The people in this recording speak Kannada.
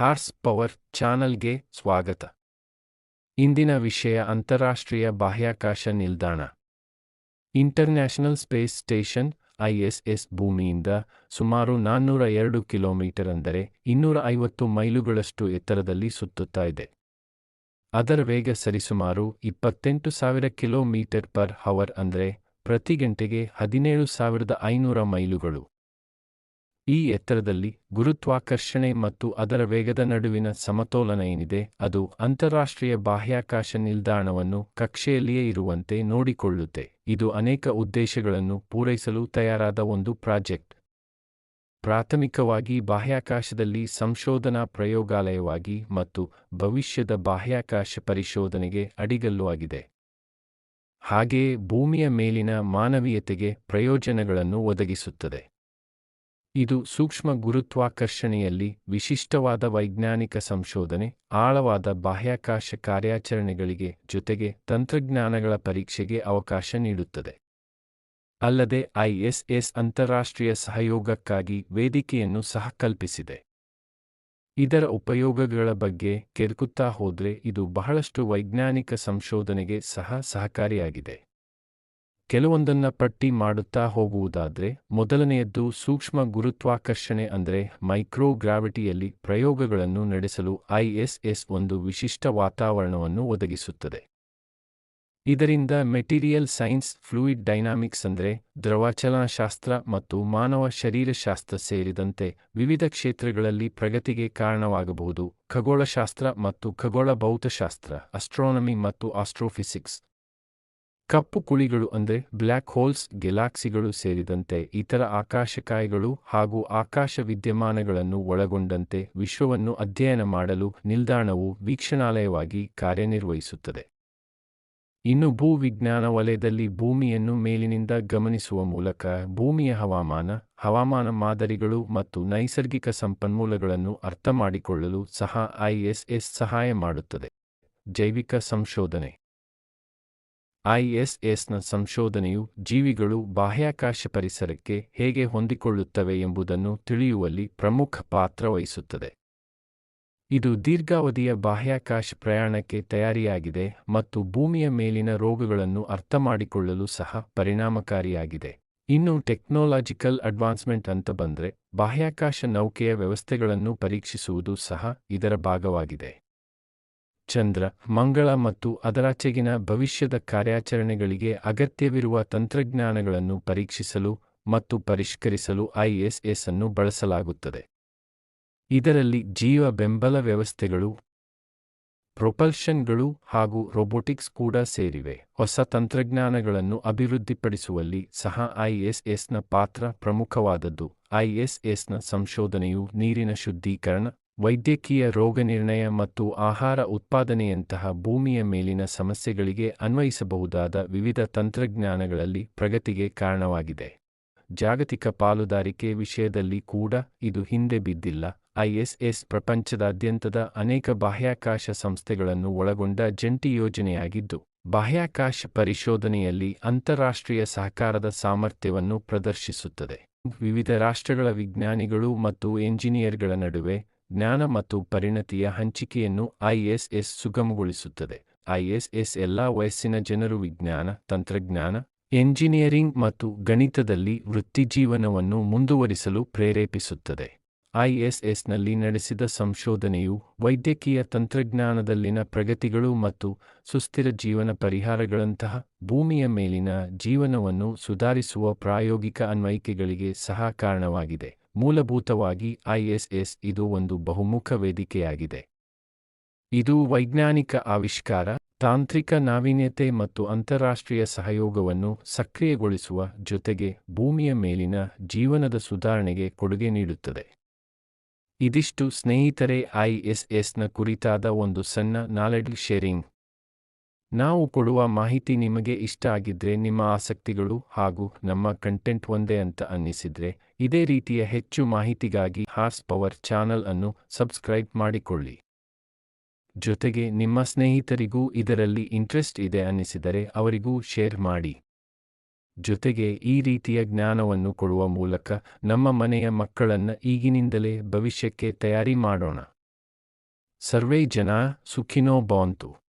ಹಾರ್ಸ್ ಪವರ್ ಚಾನಲ್ಗೆ ಸ್ವಾಗತ. ಇಂದಿನ ವಿಷಯ ಅಂತಾರಾಷ್ಟ್ರೀಯ ಬಾಹ್ಯಾಕಾಶ ನಿಲ್ದಾಣ. ಇಂಟರ್ನ್ಯಾಷನಲ್ ಸ್ಪೇಸ್ ಸ್ಟೇಷನ್ ಐಎಸ್ಎಸ್ ಭೂಮಿಯಿಂದ ಸುಮಾರು ನಾನ್ನೂರ ಎರಡು ಕಿಲೋಮೀಟರ್ ಅಂದರೆ ಇನ್ನೂರ ಐವತ್ತು ಮೈಲುಗಳಷ್ಟು ಎತ್ತರದಲ್ಲಿ ಸುತ್ತುತ್ತಾ ಇದೆ. ಅದರ ವೇಗ ಸರಿಸುಮಾರು ಇಪ್ಪತ್ತೆಂಟು ಸಾವಿರ ಕಿಲೋಮೀಟರ್ ಪರ್ ಹವರ್ ಅಂದರೆ ಪ್ರತಿ ಗಂಟೆಗೆ ಹದಿನೇಳು ಸಾವಿರದ ಐನೂರ ಮೈಲುಗಳು. ಈ ಎತ್ತರದಲ್ಲಿ ಗುರುತ್ವಾಕರ್ಷಣೆ ಮತ್ತು ಅದರ ವೇಗದ ನಡುವಿನ ಸಮತೋಲನ ಏನಿದೆ, ಅದು ಅಂತಾರಾಷ್ಟ್ರೀಯ ಬಾಹ್ಯಾಕಾಶ ನಿಲ್ದಾಣವನ್ನು ಕಕ್ಷೆಯಲ್ಲಿಯೇ ಇರುವಂತೆ ನೋಡಿಕೊಳ್ಳುತ್ತೆ. ಇದು ಅನೇಕ ಉದ್ದೇಶಗಳನ್ನು ಪೂರೈಸಲು ತಯಾರಾದ ಒಂದು ಪ್ರಾಜೆಕ್ಟ್. ಪ್ರಾಥಮಿಕವಾಗಿ ಬಾಹ್ಯಾಕಾಶದಲ್ಲಿ ಸಂಶೋಧನಾ ಪ್ರಯೋಗಾಲಯವಾಗಿ ಮತ್ತು ಭವಿಷ್ಯದ ಬಾಹ್ಯಾಕಾಶ ಪರಿಶೋಧನೆಗೆ ಅಡಿಗಲ್ಲು ಆಗಿದೆ ಹಾಗೆಯೇ ಭೂಮಿಯ ಮೇಲಿನ ಮಾನವೀಯತೆಗೆ ಪ್ರಯೋಜನಗಳನ್ನು ಒದಗಿಸುತ್ತದೆ. ಇದು ಸೂಕ್ಷ್ಮ ಗುರುತ್ವಾಕರ್ಷಣೆಯಲ್ಲಿ ವಿಶಿಷ್ಟವಾದ ವೈಜ್ಞಾನಿಕ ಸಂಶೋಧನೆ, ಆಳವಾದ ಬಾಹ್ಯಾಕಾಶ ಕಾರ್ಯಾಚರಣೆಗಳಿಗೆ ಜೊತೆಗೆ ತಂತ್ರಜ್ಞಾನಗಳ ಪರೀಕ್ಷೆಗೆ ಅವಕಾಶ ನೀಡುತ್ತದೆ. ಅಲ್ಲದೆ ಐಎಸ್ಎಸ್ ಅಂತಾರಾಷ್ಟ್ರೀಯ ಸಹಯೋಗಕ್ಕಾಗಿ ವೇದಿಕೆಯನ್ನು ಸಹ ಕಲ್ಪಿಸಿದೆ. ಇದರ ಉಪಯೋಗಗಳ ಬಗ್ಗೆ ಕೆರ್ಕುತ್ತಾ ಹೋದ್ರೆ ಇದು ಬಹಳಷ್ಟು ವೈಜ್ಞಾನಿಕ ಸಂಶೋಧನೆಗೆ ಸಹ ಸಹಕಾರಿಯಾಗಿದೆ. ಕೆಲವೊಂದನ್ನ ಪಟ್ಟಿ ಮಾಡುತ್ತಾ ಹೋಗುವುದಾದ್ರೆ, ಮೊದಲನೆಯದ್ದು ಸೂಕ್ಷ್ಮ ಗುರುತ್ವಾಕರ್ಷಣೆ ಅಂದರೆ ಮೈಕ್ರೋಗ್ರಾವಿಟಿಯಲ್ಲಿ ಪ್ರಯೋಗಗಳನ್ನು ನಡೆಸಲು ಐಎಸ್ಎಸ್ ಒಂದು ವಿಶಿಷ್ಟ ವಾತಾವರಣವನ್ನು ಒದಗಿಸುತ್ತದೆ. ಇದರಿಂದ ಮೆಟೀರಿಯಲ್ ಸೈನ್ಸ್, ಫ್ಲೂಯಿಡ್ ಡೈನಾಮಿಕ್ಸ್ ಅಂದರೆ ದ್ರವಚಲನಶಾಸ್ತ್ರ ಮತ್ತು ಮಾನವ ಶರೀರಶಾಸ್ತ್ರ ಸೇರಿದಂತೆ ವಿವಿಧ ಕ್ಷೇತ್ರಗಳಲ್ಲಿ ಪ್ರಗತಿಗೆ ಕಾರಣವಾಗಬಹುದು. ಖಗೋಳಶಾಸ್ತ್ರ ಮತ್ತು ಖಗೋಳ ಭೌತಶಾಸ್ತ್ರ, ಅಸ್ಟ್ರಾನಮಿ ಮತ್ತು ಆಸ್ಟ್ರೋಫಿಸಿಕ್ಸ್ ಕಪ್ಪು ಕುಳಿಗಳು ಅಂದರೆ ಬ್ಲ್ಯಾಕ್ ಹೋಲ್ಸ್, ಗೆಲಾಕ್ಸಿಗಳು ಸೇರಿದಂತೆ ಇತರ ಆಕಾಶಕಾಯಿಗಳು ಹಾಗೂ ಆಕಾಶ ವಿದ್ಯಮಾನಗಳನ್ನು ಒಳಗೊಂಡಂತೆ ವಿಶ್ವವನ್ನು ಅಧ್ಯಯನ ಮಾಡಲು ನಿಲ್ದಾಣವು ವೀಕ್ಷಣಾಲಯವಾಗಿ ಕಾರ್ಯನಿರ್ವಹಿಸುತ್ತದೆ. ಇನ್ನು ಭೂವಿಜ್ಞಾನ ವಲಯದಲ್ಲಿ ಭೂಮಿಯನ್ನು ಮೇಲಿನಿಂದ ಗಮನಿಸುವ ಮೂಲಕ ಭೂಮಿಯ ಹವಾಮಾನ ಹವಾಮಾನ ಮಾದರಿಗಳು ಮತ್ತು ನೈಸರ್ಗಿಕ ಸಂಪನ್ಮೂಲಗಳನ್ನು ಅರ್ಥಮಾಡಿಕೊಳ್ಳಲು ಸಹ ಐಎಸ್ಎಸ್ ಸಹಾಯ ಮಾಡುತ್ತದೆ. ಜೈವಿಕ ಸಂಶೋಧನೆ ಐಎಸ್ಎಸ್ನ ಸಂಶೋಧನೆಯು ಜೀವಿಗಳು ಬಾಹ್ಯಾಕಾಶ ಪರಿಸರಕ್ಕೆ ಹೇಗೆ ಹೊಂದಿಕೊಳ್ಳುತ್ತವೆ ಎಂಬುದನ್ನು ತಿಳಿಯುವಲ್ಲಿ ಪ್ರಮುಖ ಪಾತ್ರ ವಹಿಸುತ್ತದೆ. ಇದು ದೀರ್ಘಾವಧಿಯ ಬಾಹ್ಯಾಕಾಶ ಪ್ರಯಾಣಕ್ಕೆ ತಯಾರಿಯಾಗಿದೆ ಮತ್ತು ಭೂಮಿಯ ಮೇಲಿನ ರೋಗಗಳನ್ನು ಅರ್ಥಮಾಡಿಕೊಳ್ಳಲು ಸಹ ಪರಿಣಾಮಕಾರಿಯಾಗಿದೆ. ಇನ್ನು ಟೆಕ್ನಾಲಜಿಕಲ್ ಅಡ್ವಾನ್ಸ್ಮೆಂಟ್ ಅಂತ ಬಂದ್ರೆ ಬಾಹ್ಯಾಕಾಶ ನೌಕೆಯ ವ್ಯವಸ್ಥೆಗಳನ್ನು ಪರೀಕ್ಷಿಸುವುದು ಸಹ ಇದರ ಭಾಗವಾಗಿದೆ. ಚಂದ್ರ, ಮಂಗಳ ಮತ್ತು ಅದರಾಚೆಗಿನ ಭವಿಷ್ಯದ ಕಾರ್ಯಾಚರಣೆಗಳಿಗೆ ಅಗತ್ಯವಿರುವ ತಂತ್ರಜ್ಞಾನಗಳನ್ನು ಪರೀಕ್ಷಿಸಲು ಮತ್ತು ಪರಿಷ್ಕರಿಸಲು ಐಎಸ್ಎಸ್ ಅನ್ನು ಬಳಸಲಾಗುತ್ತದೆ. ಇದರಲ್ಲಿ ಜೀವ ಬೆಂಬಲ ವ್ಯವಸ್ಥೆಗಳು, ಪ್ರೊಪಲ್ಷನ್ಗಳು ಹಾಗೂ ರೊಬೊಟಿಕ್ಸ್ ಕೂಡ ಸೇರಿವೆ. ಹೊಸ ತಂತ್ರಜ್ಞಾನಗಳನ್ನು ಅಭಿವೃದ್ಧಿಪಡಿಸುವಲ್ಲಿ ಸಹ ಐಎಸ್ಎಸ್ನ ಪಾತ್ರ ಪ್ರಮುಖವಾದದ್ದು. ಐಎಸ್ಎಸ್ನ ಸಂಶೋಧನೆಯು ನೀರಿನ ಶುದ್ಧೀಕರಣ ವೈದ್ಯಕೀಯ ರೋಗನಿರ್ಣಯ ಮತ್ತು ಆಹಾರ ಉತ್ಪಾದನೆಯಂತಹ ಭೂಮಿಯ ಮೇಲಿನ ಸಮಸ್ಯೆಗಳಿಗೆ ಅನ್ವಯಿಸಬಹುದಾದ ವಿವಿಧ ತಂತ್ರಜ್ಞಾನಗಳಲ್ಲಿ ಪ್ರಗತಿಗೆ ಕಾರಣವಾಗಿದೆ. ಜಾಗತಿಕ ಪಾಲುದಾರಿಕೆ ವಿಷಯದಲ್ಲಿ ಕೂಡ ಇದು ಹಿಂದೆ ಬಿದ್ದಿಲ್ಲ. ಐಎಸ್ಎಸ್ ಪ್ರಪಂಚದಾದ್ಯಂತದ ಅನೇಕ ಬಾಹ್ಯಾಕಾಶ ಸಂಸ್ಥೆಗಳನ್ನು ಒಳಗೊಂಡ ಜಂಟಿ ಯೋಜನೆಯಾಗಿದ್ದು, ಬಾಹ್ಯಾಕಾಶ ಪರಿಶೋಧನೆಯಲ್ಲಿ ಅಂತಾರಾಷ್ಟ್ರೀಯ ಸಹಕಾರದ ಸಾಮರ್ಥ್ಯವನ್ನು ಪ್ರದರ್ಶಿಸುತ್ತದೆ. ವಿವಿಧ ರಾಷ್ಟ್ರಗಳ ವಿಜ್ಞಾನಿಗಳು ಮತ್ತು ಎಂಜಿನಿಯರ್ಗಳ ನಡುವೆ ಜ್ಞಾನ ಮತ್ತು ಪರಿಣತಿಯ ಹಂಚಿಕೆಯನ್ನು ಐಎಸ್ಎಸ್ ಸುಗಮಗೊಳಿಸುತ್ತದೆ. ಐಎಸ್ಎಸ್ ಎಲ್ಲಾ ವಯಸ್ಸಿನ ಜನರು ವಿಜ್ಞಾನ, ತಂತ್ರಜ್ಞಾನ, ಎಂಜಿನಿಯರಿಂಗ್ ಮತ್ತು ಗಣಿತದಲ್ಲಿ ವೃತ್ತಿಜೀವನವನ್ನು ಮುಂದುವರಿಸಲು ಪ್ರೇರೇಪಿಸುತ್ತದೆ. ಐಎಸ್ಎಸ್ನಲ್ಲಿ ನಡೆಸಿದ ಸಂಶೋಧನೆಯು ವೈದ್ಯಕೀಯ ತಂತ್ರಜ್ಞಾನದಲ್ಲಿನ ಪ್ರಗತಿಗಳು ಮತ್ತು ಸುಸ್ಥಿರ ಜೀವನ ಪರಿಹಾರಗಳಂತಹ ಭೂಮಿಯ ಮೇಲಿನ ಜೀವನವನ್ನು ಸುಧಾರಿಸುವ ಪ್ರಾಯೋಗಿಕ ಅನ್ವಯಿಕೆಗಳಿಗೆ ಸಹ ಕಾರಣವಾಗಿದೆ. ಮೂಲಭೂತವಾಗಿ ಐಎಸ್ಎಸ್ ಇದು ಒಂದು ಬಹುಮುಖ ವೇದಿಕೆಯಾಗಿದೆ. ಇದು ವೈಜ್ಞಾನಿಕ ಆವಿಷ್ಕಾರ, ತಾಂತ್ರಿಕ ನಾವೀನ್ಯತೆ ಮತ್ತು ಅಂತಾರಾಷ್ಟ್ರೀಯ ಸಹಯೋಗವನ್ನು ಸಕ್ರಿಯಗೊಳಿಸುವ ಜೊತೆಗೆ ಭೂಮಿಯ ಮೇಲಿನ ಜೀವನದ ಸುಧಾರಣೆಗೆ ಕೊಡುಗೆ ನೀಡುತ್ತದೆ. ಇದಿಷ್ಟು ಸ್ನೇಹಿತರೆ ಐಎಸ್ಎಸ್ನ ಕುರಿತಾದ ಒಂದು ಸಣ್ಣ ನಾಲೆಡ್ಜ್ ಶೇರಿಂಗ್ ನಾವು ಕೊಡುವ ಮಾಹಿತಿ ನಿಮಗೆ ಇಷ್ಟ ಆಗಿದ್ರೆ ನಿಮ್ಮ ಆಸಕ್ತಿಗಳು ಹಾಗೂ ನಮ್ಮ ಕಂಟೆಂಟ್ ಒಂದೇ ಅಂತ ಅನ್ನಿಸಿದ್ರೆ ಇದೇ ರೀತಿಯ ಹೆಚ್ಚು ಮಾಹಿತಿಗಾಗಿ ಹಾರ್ಸ್ ಪವರ್ ಚಾನಲ್ ಅನ್ನು ಸಬ್ಸ್ಕ್ರೈಬ್ ಮಾಡಿಕೊಳ್ಳಿ. ಜೊತೆಗೆ ನಿಮ್ಮ ಸ್ನೇಹಿತರಿಗೂ ಇದರಲ್ಲಿ ಇಂಟ್ರೆಸ್ಟ್ ಇದೆ ಅನ್ನಿಸಿದರೆ ಅವರಿಗೂ ಶೇರ್ ಮಾಡಿ. ಜೊತೆಗೆ ಈ ರೀತಿಯ ಜ್ಞಾನವನ್ನು ಕೊಡುವ ಮೂಲಕ ನಮ್ಮ ಮನೆಯ ಮಕ್ಕಳನ್ನ ಈಗಿನಿಂದಲೇ ಭವಿಷ್ಯಕ್ಕೆ ತಯಾರಿ ಮಾಡೋಣ. ಸರ್ವೇ ಜನ ಸುಖಿನೋ ಭವಂತು.